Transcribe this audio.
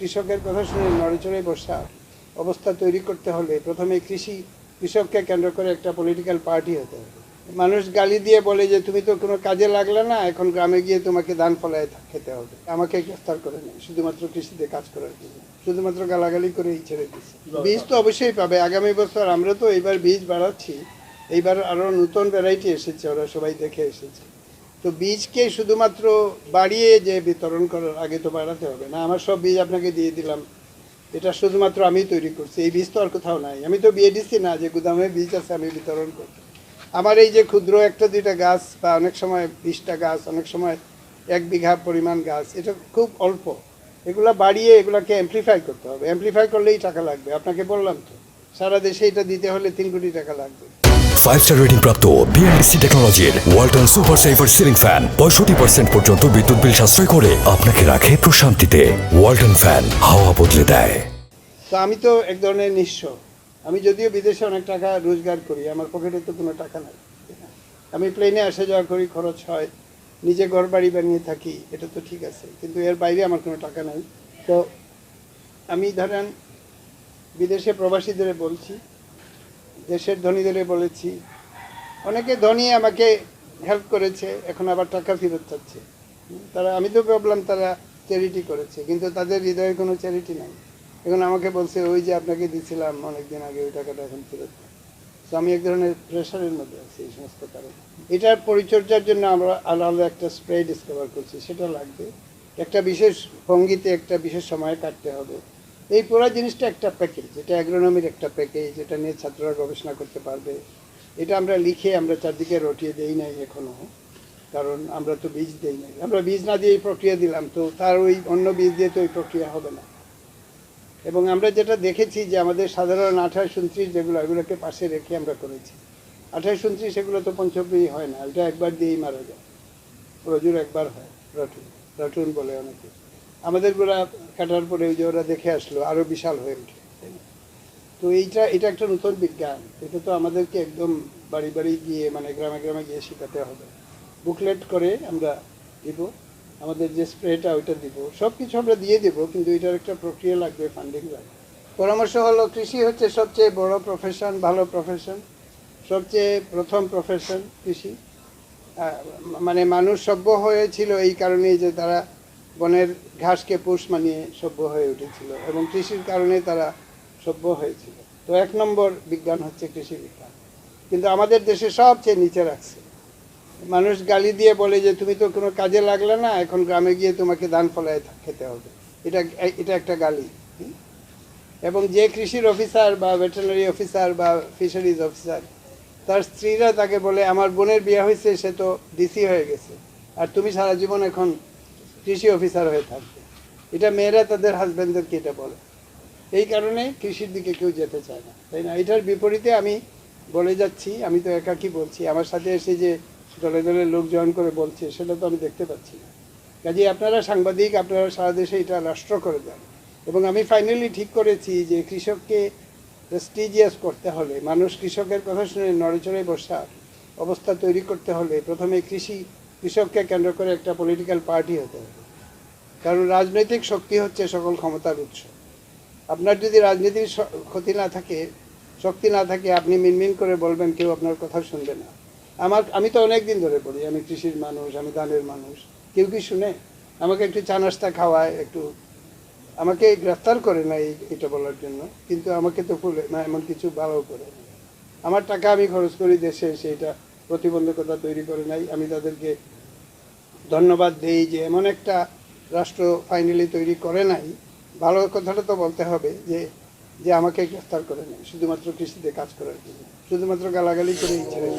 কৃষকের কথা শুনে নড়েচড়ে বসা অবস্থা তৈরি করতে হলে প্রথমে কৃষি কৃষককে কেন্দ্র করে একটা পলিটিক্যাল পার্টি হতে হবে। মানুষ গালি দিয়ে বলে যে, তুমি তো কোনো কাজে লাগলে না, এখন গ্রামে গিয়ে তোমাকে দান ফলায় খেতে হবে। আমাকে গ্রেফতার করে নেই শুধুমাত্র কৃষিতে কাজ করার জন্য। শুধুমাত্র গালাগালি করেই ছেড়ে দিচ্ছে বীজ তো অবশ্যই পাবে। আগামী বছর আমরা তো এইবার বীজ বাড়াচ্ছি। এইবার আরও নতুন ভ্যারাইটি এসেছে, ওরা সবাই দেখে এসেছে। তো বীজকে শুধুমাত্র বাড়িয়ে যে বিতরণ করার আগে তো বাড়াতে হবে না, আমার সব বীজ আপনাকে দিয়ে দিলাম। এটা শুধুমাত্র আমি তৈরি করছি, এই বীজ তো আর কোথাও নাই। আমি তো বিএডিসি না, যে গুদামে বীজ আছে আমি বিতরণ করছি। আমার এই যে ক্ষুদ্র একটা দুইটা গাছ বা অনেক সময় বিশটা গাছ, অনেক সময় এক বিঘা পরিমাণ গাছ, এটা খুব অল্প। এগুলা বাড়িয়ে এগুলাকে অ্যাম্প্লিফাই করতে হবে। অ্যাম্প্লিফাই করলেই টাকা লাগবে, আপনাকে বললাম তো। সারা দেশে এটা দিতে হলে তিন কোটি টাকা লাগবে। ফাইভ স্টার রেটিং প্রাপ্ত বিএলডিসি টেকনোলজির Walton super saver ceiling fan পঁয়ষট্টি পার্সেন্ট পর্যন্ত বিদ্যুৎ বিল সাশ্রয় করে আপনাকে রাখে প্রশান্তিতে। ওয়ালটন ফ্যান হাওয়া বদলে দেয়। তো আমি তো এক ধরনের নিঃস্ব। আমি যদিও বিদেশে অনেক টাকা রোজগার করি আমার পকেটে তো কোনো টাকা নাই। আমি প্লেনে আসা যাওয়া করি খরচ হয় নিজে ঘর বাড়ি বানিয়ে থাকি এটা তো ঠিক আছে কিন্তু এর বাইরে আমার কোনো টাকা নাই। তো আমি ধরেন বিদেশে প্রবাসীদের বলছি, দেশের ধনীদের বলেছি। অনেকে ধনী আমাকে হেল্প করেছে, এখন আবার টাকা ফেরত চাচ্ছে তারা, আমি তো ভাবলাম তারা চ্যারিটি করেছে, কিন্তু তাদের হৃদয়ে কোনো চ্যারিটি নাই। এখন আমাকে বলছে, ওই যে আপনাকে দিছিলাম অনেকদিন আগে, ওই টাকাটা এখন ফেরত। তো আমি এক ধরনের প্রেশারের মধ্যে আছি এই সমস্ত কারণে। এটার পরিচর্যার জন্য আমরা আলাদা একটা স্প্রে ডিসকভার করছি, সেটা লাগবে। একটা বিশেষ ভঙ্গিতে, একটা বিশেষ সময় কাটতে হবে। এই পুরো জিনিসটা একটা প্যাকেজ এটা অ্যাগ্রোনমির একটা প্যাকেজ এটা নিয়ে ছাত্ররা গবেষণা করতে পারবে। এটা আমরা লিখে আমরা চারদিকে রটিয়ে দেই নাই এখনও, কারণ আমরা তো বীজ দেই নাই। আমরা বীজ না দিয়ে এই প্রক্রিয়া দিলাম, তো তার ওই অন্য বীজ দিয়ে তো ওই প্রক্রিয়া হবে না। এবং আমরা যেটা দেখেছি যে আমাদের সাধারণ আঠাশ উনত্রিশ যেগুলো এগুলোকে পাশে রেখে আমরা করেছি। আঠাশ উনত্রিশ এগুলো তো পঞ্চব্রী হয় না এটা একবার দিয়েই মারা যায়। রজুর একবার হয়, রটুন রটুন বলে অনেকে। আমাদের গোড়া কাটার পরে ওই যে ওরা দেখে আসলো আরও বিশাল হয়ে ওঠে। তো এইটা, এটা একটা নতুন বিজ্ঞান। এটা তো আমাদেরকে একদম বাড়ি বাড়ি গিয়ে মানে গ্রামে গ্রামে গিয়ে শেখাতে হবে। বুকলেট করে আমরা দিব, আমাদের যে স্প্রেটা ওইটা দিব। সব কিছু আমরা দিয়ে দেবো, কিন্তু এটার একটা প্রক্রিয়া লাগবে ফান্ডিং লাগবে। পরামর্শ হলো, কৃষি হচ্ছে সবচেয়ে বড় প্রফেশন ভালো প্রফেশন সবচেয়ে প্রথম প্রফেশন কৃষি। মানে মানুষ সভ্য হয়েছিল এই কারণেই যে তারা বনের ঘাসকে পুষ মানিয়ে সভ্য হয়ে উঠেছিল এবং কৃষির কারণে তারা সভ্য হয়েছিল। তো এক নম্বর বিজ্ঞান হচ্ছে কৃষি বিজ্ঞান। কিন্তু আমাদের দেশে সবচেয়ে নিচে রাখছে। মানুষ গালি দিয়ে বলে যে, তুমি তো কোনো কাজে লাগলে না, এখন গ্রামে গিয়ে তোমাকে ধান ফলায় খেতে হবে। এটা এটা একটা গালি। এবং যে কৃষির অফিসার বা ভেটেরিনারি অফিসার বা ফিশারিজ অফিসার, তার স্ত্রীরা তাকে বলে, আমার বোনের বিয়ে হয়েছে, সে তো ডিসি হয়ে গেছে। আর তুমি সারা জীবন এখন কৃষি অফিসার হয়ে থাকবে। এটা মেয়েরা তাদের হাজব্যান্ডদেরকে এটা বলে। এই কারণে কৃষির দিকে কেউ যেতে চায় না। তাই না? এটার বিপরীতে আমি বলে যাচ্ছি, আমি তো একাকি বলছি। আমার সাথে এসে যে দলে দলে লোক জয়েন করে বলছে, সেটা তো আমি দেখতে পাচ্ছি না। কাজে আপনারা সাংবাদিক, আপনারা সারা দেশে এটা রাষ্ট্র করে দেন। এবং আমি ফাইনালি ঠিক করেছি যে কৃষককে প্রেস্টিজিয়াস করতে হলে, মানুষ কৃষকের কথা শুনে নড়েচড়ে বসা অবস্থা তৈরি করতে হলে প্রথমে কৃষি কৃষককে কেন্দ্র করে একটা পলিটিক্যাল পার্টি হতে হবে। কারণ রাজনৈতিক শক্তি হচ্ছে সকল ক্ষমতার উৎস। আপনার যদি রাজনীতির ক্ষতি না থাকে, শক্তি না থাকে, আপনি মিনমিন করে বলবেন, কেউ আপনার কথা শুনবে না। আমার, আমি তো অনেক দিন ধরে পড়ি আমি কৃষির মানুষ, আমি ধানের মানুষ। কেউ কি শুনে? আমাকে একটু চা নাস্তা খাওয়ায়, একটু আমাকে গ্রেফতার করে না এই এটা বলার জন্য। কিন্তু আমাকে তো ফুলে না, এমন কিছু ভালো করে আমার টাকা আমি খরচ করি দেশে এসে এটা প্রতিবন্ধকতা তৈরি করে নাই আমি তাদেরকে ধন্যবাদ দেই যে এমন একটা রাষ্ট্র ফাইনালি তৈরি করে নাই ভালো কথাটা তো বলতে হবে যে যে আমাকে গ্রেফতার করে নেয় শুধুমাত্র কৃষিতে কাজ করার জন্য শুধুমাত্র গালাগালি করে ছেড়ে।